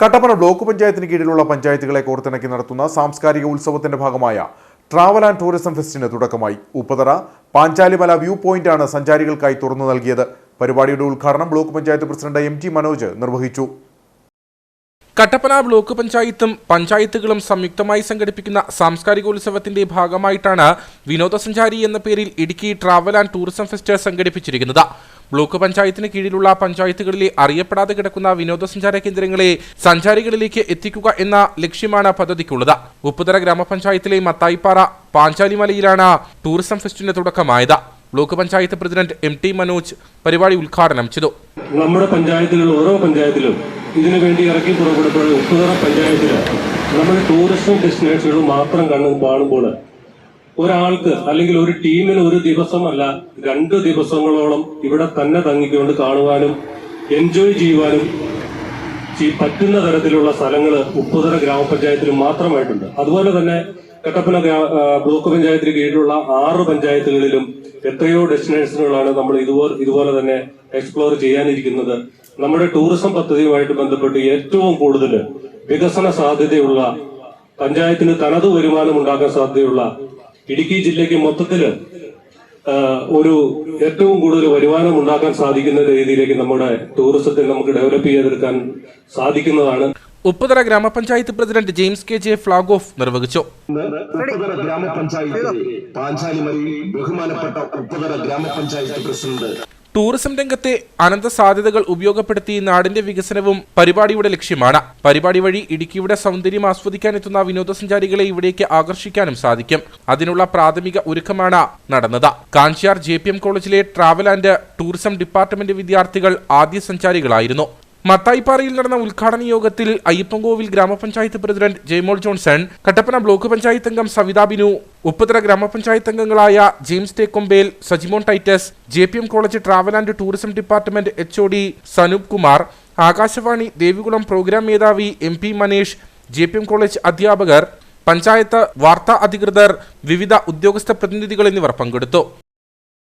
Kattappana block പഞ്ചായത്തിന് കീഴിലുള്ള പഞ്ചായത്തുകളെ കോർത്തിണക്കി നടത്തുന്ന സാംസ്കാരിക ഉത്സവത്തിന്റെ ഭാഗമായ ട്രാവൽ ആൻഡ് ടൂറിസം ഫെസ്റ്റിന് തുടക്കമായി. ഉപ്പതറ പാഞ്ചാലിമല വ്യൂ പോയിന്റ് ആണ് സഞ്ചാരികൾക്കായി തുറന്നു നൽകിയത്. പരിപാടിയുടെ ഉദ്ഘാടനം block panchayat president M T Manoj നിർവഹിച്ചു. കട്ടപ്പന ബ്ലോക്ക് പഞ്ചായത്തും പഞ്ചായത്തുകളും സംയുക്തമായി സംഘടിപ്പിക്കുന്ന സാംസ്കാരികോത്സവത്തിന്റെ ഭാഗമായിട്ടാണ് വിനോദസഞ്ചാരി എന്ന പേരിൽ Idukki travel and tourism fest സംഘടിപ്പിച്ചിരിക്കുന്നത്. ബ്ലോക്ക് പഞ്ചായത്തിന് കീഴിലുള്ള പഞ്ചായത്തുകളിലെ അറിയപ്പെടാതെ കിടക്കുന്ന വിനോദസഞ്ചാര കേന്ദ്രങ്ങളെ സഞ്ചാരികളിലേക്ക് എത്തിക്കുക എന്ന ലക്ഷ്യമാണ് പദ്ധതിക്കുള്ളത്. ഉപ്പുതറ ഗ്രാമപഞ്ചായത്തിലെ മത്തായിപ്പാറ പാഞ്ചാലിമലയിലാണ് ടൂറിസം ഫെസ്റ്റിന് തുടക്കമായത്. Block panchayat president M T Manoj പരിപാടി ഉദ്ഘാടനം ചെയ്തു. നമ്മുടെ പഞ്ചായത്തുകൾ ഓരോ പഞ്ചായത്തിലും ഇതിനു വേണ്ടി ഇറക്കി പുറപ്പെടുമ്പോൾ ഉപ്പുതറ പഞ്ചായത്തിൽ നമ്മൾ ടൂറിസം ഡെസ്റ്റിനേഷനുകൾ മാത്രം കണ്ണു കാണുമ്പോൾ ഒരാൾക്ക് അല്ലെങ്കിൽ ഒരു ടീമിന് ഒരു ദിവസമല്ല രണ്ട് ദിവസങ്ങളോളം ഇവിടെ തന്നെ തങ്ങിക്കൊണ്ട് കാണുവാനും എൻജോയ് ചെയ്യുവാനും പറ്റുന്ന തരത്തിലുള്ള സ്ഥലങ്ങൾ ഉപ്പുതറ ഗ്രാമപഞ്ചായത്തിൽ മാത്രമായിട്ടുണ്ട്. അതുപോലെ തന്നെ കട്ടപ്പന ബ്ലോക്ക് പഞ്ചായത്തിന് കീഴിലുള്ള ആറ് പഞ്ചായത്തുകളിലും എത്രയോ ഡെസ്റ്റിനേഷനുകളാണ് നമ്മൾ ഇതുപോലെ ഇതുപോലെ തന്നെ എക്സ്പ്ലോർ ചെയ്യാനിരിക്കുന്നത്. നമ്മുടെ ടൂറിസം പദ്ധതിയുമായിട്ട് ബന്ധപ്പെട്ട് ഏറ്റവും കൂടുതൽ വികസന സാധ്യതയുള്ള പഞ്ചായത്തിന് തനത് വരുമാനം ഉണ്ടാക്കാൻ സാധ്യതയുള്ള ഇടുക്കി ജില്ലയ്ക്ക് മൊത്തത്തിൽ ഒരു ഏറ്റവും കൂടുതൽ വരുമാനം ഉണ്ടാക്കാൻ സാധിക്കുന്ന രീതിയിലേക്ക് നമ്മുടെ ടൂറിസത്തെ നമുക്ക് ഡെവലപ്പ് ചെയ്തെടുക്കാൻ സാധിക്കുന്നതാണ്. Upputhara grama panchayat president James K J flag off നിർവഹിച്ചു. ഉപ്പുതറ ഗ്രാമപഞ്ചായത്ത് പാഞ്ചാലിമലയിൽ ബഹുമാനപ്പെട്ട ഉപ്പുതറ ഗ്രാമപഞ്ചായത്ത് പ്രസിഡന്റ് ടൂറിസം രംഗത്തെ അനന്ത സാധ്യതകൾ ഉപയോഗപ്പെടുത്തി നാടിന്റെ വികസനവും പരിപാടിയുടെ ലക്ഷ്യമാണ്. പരിപാടി വഴി ഇടുക്കിയുടെ സൗന്ദര്യം ആസ്വദിക്കാനെത്തുന്ന വിനോദസഞ്ചാരികളെ ഇവിടേക്ക് ആകർഷിക്കാനും സാധിക്കും. അതിനുള്ള പ്രാഥമിക ഒരുക്കമാണ് നടന്നത്. കാഞ്ചിയാർ ജെ കോളേജിലെ ട്രാവൽ ആൻഡ് ടൂറിസം ഡിപ്പാർട്ട്മെന്റ് വിദ്യാർത്ഥികൾ ആദ്യ സഞ്ചാരികളായിരുന്നു. മത്തായിപ്പാറയിൽ നടന്ന ഉദ്ഘാടന യോഗത്തിൽ Ayyappancoil grama panchayat president Jaimol Johnson Kattappana block panchayat അംഗം സവിതാ ബിനു ഉപ്പുതറ ഗ്രാമപഞ്ചായത്ത് അംഗങ്ങളായ James Thekkompel Sajimon Titus J P M college travel and tourism department H O D Sanoop Kumar Akashvani Devikulam programme മേധാവി M P Manish J P M college അധ്യാപകർ പഞ്ചായത്ത് വാർത്താ അധികൃതർ വിവിധ ഉദ്യോഗസ്ഥ പ്രതിനിധികൾ എന്നിവർ പങ്കെടുത്തു.